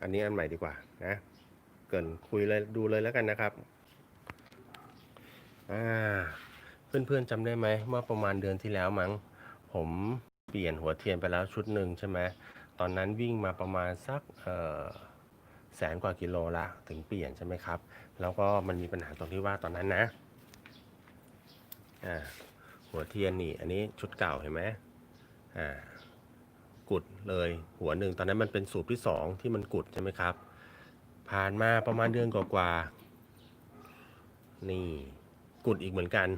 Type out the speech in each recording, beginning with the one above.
อันนี้อันใหม่ดีกว่านะเกินคุยเลยดูเลยแล้วกันนะครับอ่าเพื่อนๆจำได้ไหมเมื่อประมาณเดือนที่แล้วมั้งผมเปลี่ยนหัวเทียนไปแล้วชุดหนึ่งใช่ไหมตอนนั้นวิ่งมาประมาณสักเอ่อแสนกว่ากิโลละถึงเปลี่ยนใช่ไหมครับ แล้วก็มันมีปัญหาตรงที่ว่าตอนนั้นนะอ่าหัวเทียนนี่ อันนี้ชุดเก่าเห็นไหมอ่า กุดเลยหัวหนึ่งตอนนั้นมันเป็นสูบที่สองที่มันกุดใช่ไหมครับ ผ่านมาประมาณเดือนกว่าๆนี่กุดอีกเหมือนกัน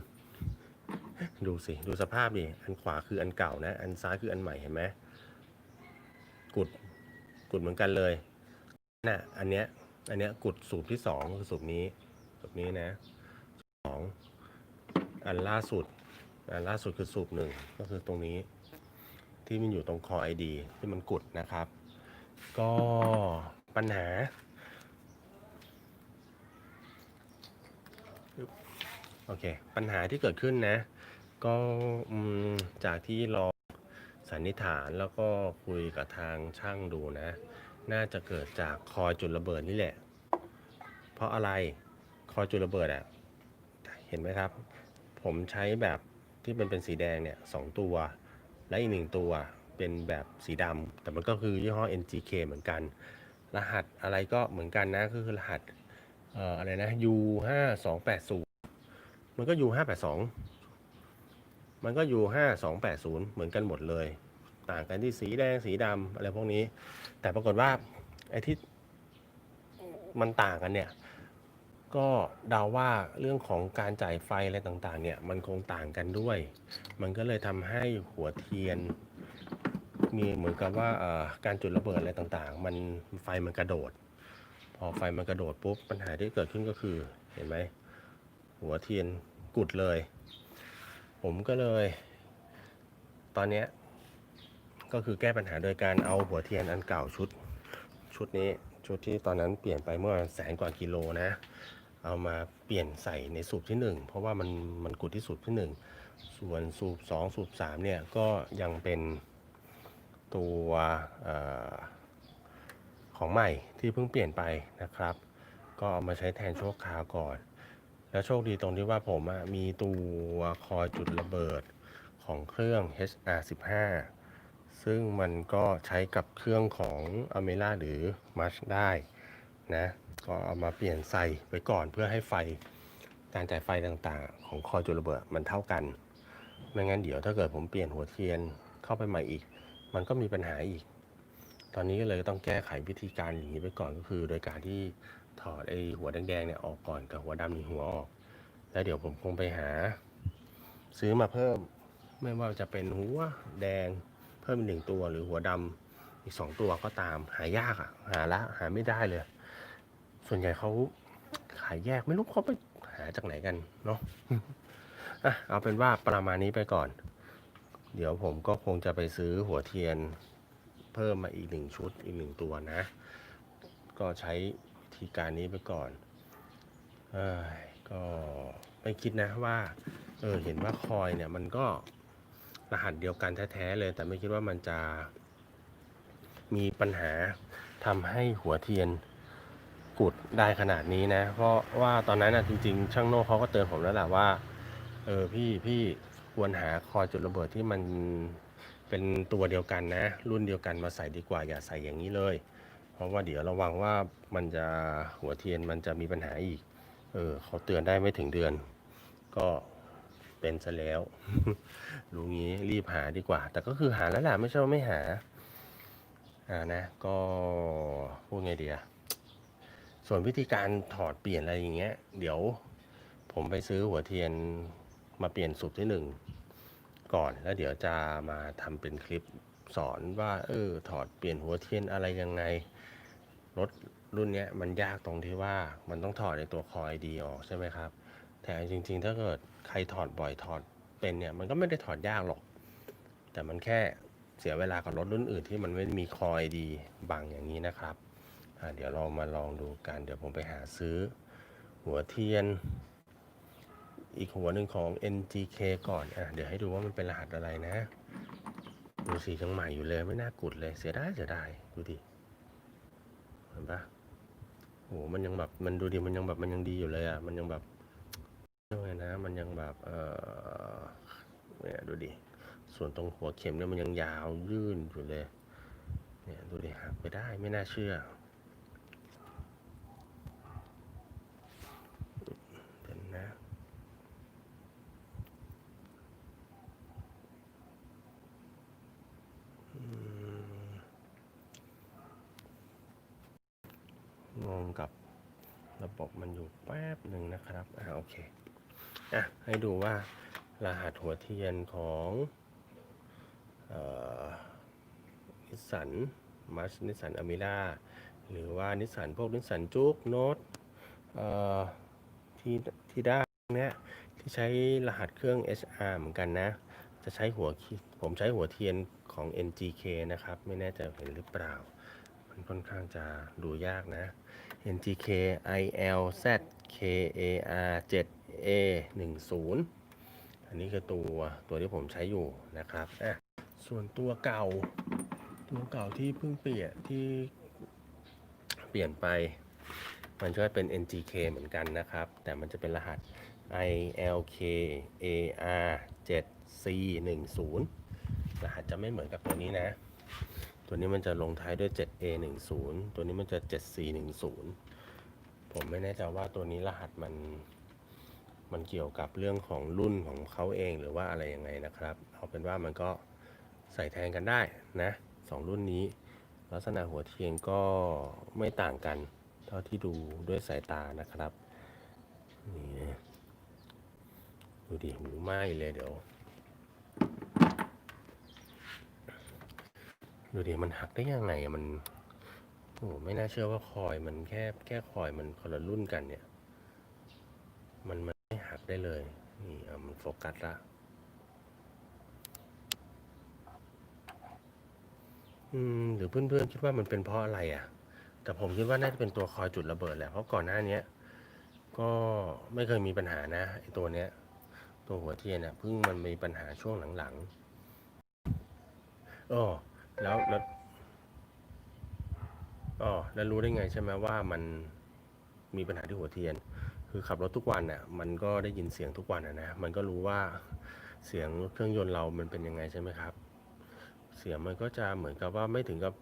ดูสิ ดูสภาพดิอันขวาคืออันเก่านะ อันซ้ายคืออันใหม่เห็นไหมกุดกุดเหมือนกันเลยน่ะอันเนี้ยอันเนี้ยกุดสูบที่สองคือสูบนี้สูบนี้นะสองอันล่าสุดอันล่าสุดคือสูบหนึ่งก็คือตรงนี้ ที่มันอยู่ตรงคอไอดีที่มันกุดนะครับ ก็ปัญหา โอเค ปัญหาที่เกิดขึ้นนะ ก็จากที่ลองสันนิษฐานแล้วก็คุยกับทางช่างดูนะ น่าจะเกิดจากคอจุดระเบิดนี่แหละ เพราะอะไรคอจุดระเบิดอะ่ะ เห็นไหมครับ ผมใช้แบบที่มันเป็นสีแดงเนี่ยสองตัว และอีกหนึ่งตัวเป็นแบบสีดำแต่มันก็คือยี่ห้อ NGK เหมือนกัน รหัสอะไรก็เหมือนกันนะก็คือรหัสเอ่ออะไรนะ U 5 2 8 0มันก็ U 5 8 2มันก็ U 5 2 8 0เหมือนกันหมดเลย ต่างกันที่สีแดงสีดำอะไรพวกนี้ แต่ปรากฏว่าไอ้ที่มันต่างกันเนี่ย ก็เดาว่าเรื่องของการจ่ายไฟอะไรต่างๆ เนี่ยมันคงต่างกันด้วย มันก็เลยทำให้หัวเทียน มีเหมือนกับว่าเอ่อการจุดระเบิดอะไรต่างๆ มันไฟมันกระโดด พอไฟมันกระโดดปุ๊บปัญหาที่เกิดขึ้นก็คือเห็นไหมหัวเทียนกุดเลย ผมก็เลย ตอนเนี้ยก็คือแก้ปัญหาโดยการเอาหัวเทียนอันเก่าชุด ชุดนี้ชุดที่ตอนนั้นเปลี่ยนไปเมื่อแสนกว่ากิโลนะ เอามาเปลี่ยนใส่ในสูบที่ 1 เพราะว่ามันมันกุดที่สูบที่ 1 ส่วนสูบ2 สูบ3เนี่ยก็ยังเป็นตัวอของใหม่ที่เพิ่งเปลี่ยนไปนะครับ ก็เอามาใช้แทนชั่วคราวก่อน แล้วโชคดีตรงที่ว่าผมมีตัวคอยจุดระเบิดของเครื่อง HR15 ซึ่งมันก็ใช้กับเครื่องของ a m e r a หรือ March ได้นะ ก็เอามาเปลี่ยนใส่ไว้ก่อนเพื่อให้ไฟการจ่ายไฟต่างๆ ของคอยจุดระเบิดมันเท่ากัน ไม่งั้นเดี๋ยวถ้าเกิดผมเปลี่ยนหัวเทียนเข้าไปใหม่อีก มันก็มีปัญหาอีก ตอนนี้ก็เลยต้องแก้ไขวิธีการอย่างนี้ไปก่อนก็คือ โดยการที่ถอดไอ้หัวแดงๆเนี่ยออกก่อนกับหัวดำนี่หัวออก แล้วเดี๋ยวผมคงไปหา ซื้อมาเพิ่ม ไม่ว่าจะเป็นหัวแดงเพิ่มอีกหนึ่งตัวหรือหัวดำอีกสองตัวก็ตามหายากอะ หาละหาไม่ได้เลย ส่วนใหญ่เขาขายแยกไม่รู้เขาไปหาจากไหนกันเนาะอะเอาเป็นว่าประมาณนี้ไปก่อน เดี๋ยวผมก็คงจะไปซื้อหัวเทียนเพิ่มมาอีกหนึ่งชุดอีกหนึ่งตัวนะ ก็ใช้วิธีการนี้ไปก่อนอก็ไม่คิดนะว่าเออเห็นว่าคอยเนี่ยมันก็รหัสเดียวกันแท้ๆเลย แต่ไม่คิดว่ามันจะมีปัญหาทำให้หัวเทียน กุดได้ขนาดนี้นะ เพราะว่าตอนนั้นนะจริง ๆ ช่างโน่เขาก็เตือนผมแล้วแหละว่า เออพี่พี่ควรหาคอยจุดระเบิดที่มันเป็นตัวเดียวกันนะ รุ่นเดียวกันมาใส่ดีกว่าอย่าใส่อย่างนี้เลย เพราะว่าเดี๋ยวระวังว่ามันจะหัวเทียนมันจะมีปัญหาอีก เออเขาเตือนได้ไม่ถึงเดือน ก็เป็นซะแล้วรู้งี้รีบหาดีกว่า แต่ก็คือหาแล้วแหละไม่ใช่ว่าไม่หา อ่านะ ก็พูดไงดีอะ ส่วนวิธีการถอดเปลี่ยนอะไรอย่างเงี้ย เดี๋ยวผมไปซื้อหัวเทียนมาเปลี่ยนสูบที่หนึ่งก่อนแล้วเดี๋ยวจะมาทำเป็นคลิปสอนว่าเออถอดเปลี่ยนหัวเทียนอะไรยังไงรถรุ่นเนี้ยมันยากตรงที่ว่ามันต้องถอดในตัวคอยดีออกใช่ไหมครับ แต่จริงๆ ถ้าเกิดใครถอดบ่อยถอดเป็นเนี่ยมันก็ไม่ได้ถอดยากหรอก แต่มันแค่เสียเวลากับรถรุ่นอื่นที่มันไม่มีคอยดีบังอย่างนี้นะครับ เดี๋ยวเรามาลองดูกัน เดี๋ยวผมไปหาซื้อ หัวเทียน อีกหัวหนึ่งของ NGK ก่อนอะเดี๋ยวให้ดูว่ามันเป็นรหัสอะไรนะ ดูสียังใหม่อยู่เลยไม่น่ากุดเลยเสียดายเสียดายดูดิเห็นปะโหมันยังแบบมันดูดิมันยังแบบมันยังดีอยู่เลยอะมันยังแบบยังไงนะ มันยังแบบเออเนี่ยดูดิส่วนตรงหัวเข็มเนี่ยมันยังยาวยื่นอยู่เลยเนี่ยดูดิหักไปได้ไม่น่าเชื่อเดี๋ยวนะ งงกับระบบมันอยู่แป๊บหนึ่งนะครับ อ่าโอเค อะ ให้ดูว่ารหัสหัวเทียนของนิสสันมัสนิสสันอ m มิล่าหรือว่านิสสันพวกนิสสันจุกโน้ตที่ที่ได้เนี้ยที่ใช้รหัสเครื่อง HR เหมือนกันนะ จะใช้หัวผมใช้หัวเทียนของ NGK นะครับ ไม่แน่ใจเห็นหรือเปล่า ค่อนข้างจะดูยากนะ NGK ILZ KAR 7 A 1 0อันนี้คือตัวตัวที่ผมใช้อยู่นะครับอะส่วนตัวเก่า ตัวเก่าที่เพิ่งเปลี่ยนที่เปลี่ยนไป มันก็เป็น NGK เหมือนกันนะครับ แต่มันจะเป็นรหัส ILK AR 7 C 1 0รหัสจะไม่เหมือนกับตัวนี้นะ ตัวนี้มันจะลงท้ายด้วย 7A 1 0 ตัวนี้มันจะ 7C 1 0 ผมไม่แน่ใจว่าตัวนี้รหัสมันมันเกี่ยวกับเรื่องของรุ่นของเขาเองหรือว่าอะไรยังไงนะครับ เอาเป็นว่ามันก็ใส่แทนกันได้นะสองรุ่นนี้ ลักษณะหัวเทียนก็ไม่ต่างกัน เท่าที่ดูด้วยสายตานะครับนี่นะดูดิหูไหม้เลยเดี๋ยว ดูดิมันหักได้ยังไงอะมันโอ้ไม่น่าเชื่อว่าคอยมันแค่แค่คอยมันคนละรุ่นกันเนี่ย มันมันไม่หักได้เลย นี่เอามันโฟกัสละอืมหรือเพื่อนๆคิดว่ามันเป็นเพราะอะไรอะ แต่ผมคิดว่าน่าจะเป็นตัวคอยจุดระเบิดแหละเพราะก่อนหน้านี้ก็ไม่เคยมีปัญหานะไอตัวเนี้ย ตัวหัวเทียนอะเพิ่งมันมีปัญหาช่วงหลังๆอ๋อ แล้วแล้วอ๋อแล้วรู้ได้ไงใช่ไหมว่ามันมีปัญหาที่หัวเทียน คือขับรถทุกวันน่ะ มันก็ได้ยินเสียงทุกวันนะนะมันก็รู้ว่าเสียงเครื่องยนต์เรามันเป็นยังไงใช่ไหมครับ เสียงมันก็จะเหมือนกับว่าไม่ถึงกับ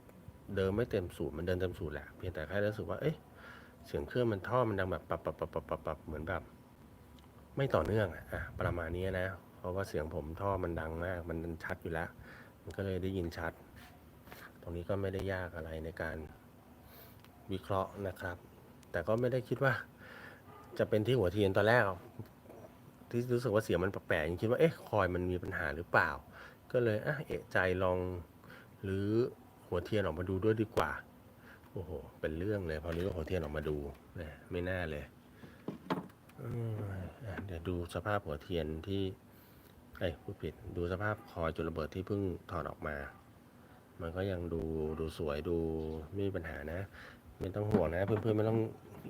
เดินไม่เต็มสูตรมันเดินเต็มสูตรแหละ เพียงแต่แค่รู้สึกว่า เอ๊ะเสียงเครื่องมันท่อมันดังแบบปับปับปับปับปับปับเหมือนแบบ ไม่ต่อเนื่องอะอะประมาณนี้นะ เพราะว่าเสียงผมท่อมันดังมาก มันชัดอยู่แล้ว มันก็เลยได้ยินชัด รงนี้ก็ไม่ได้ยากอะไรในการวิเคราะห์นะครับ แต่ก็ไม่ได้คิดว่า จะเป็นที่หัวเทียนตอนแรกที่รู้สึกว่าเสียงมันแปลกๆยังคิดว่าเอ๊ะคอยมันมีปัญหาหรือเปล่า ก็เลยอะเอะใจลองหรือหัวเทียนออกมาดูด้วยดีกว่าโอ้โหเป็นเรื่องเลยพอนี้ก็หัวเทียนออกมาดูเนี่ยไม่น่าเลยเดี๋ยวดูสภาพหัวเทียนที่เอ้ยพูดผิดดูสภาพคอยจุดระเบิดที่เพิ่งถอดออกมา มันก็ยังดูดูสวยดูไม่มีปัญหานะ ไม่ต้องห่วงนะ เพื่อนๆไม่ต้อง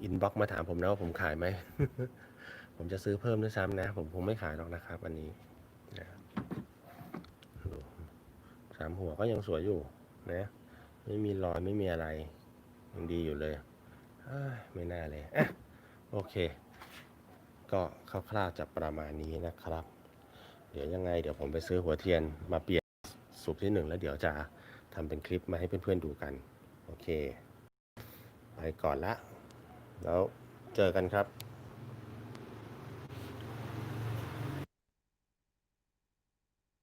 อินบ็อกมาถามผมนะว่าผมขายไหม ผมจะซื้อเพิ่มด้วยซ้ำนะ ผมคงไม่ขายหรอกนะครับ อันนี้นะสามหัวก็ยังสวยอยู่นะไม่มีรอยไม่มีอะไรยังดีอยู่เลยไม่น่าเลยอะโอเค ก็คร่าวๆจะประมาณนี้นะครับ เดี๋ยวยังไง เดี๋ยวผมไปซื้อหัวเทียนมาเปลี่ยนสูบที่หนึ่งแล้วเดี๋ยวจะ ทำเป็นคลิปมาให้เพื่อนๆดูกัน โอเค ไปก่อนละ แล้วเจอกันครับ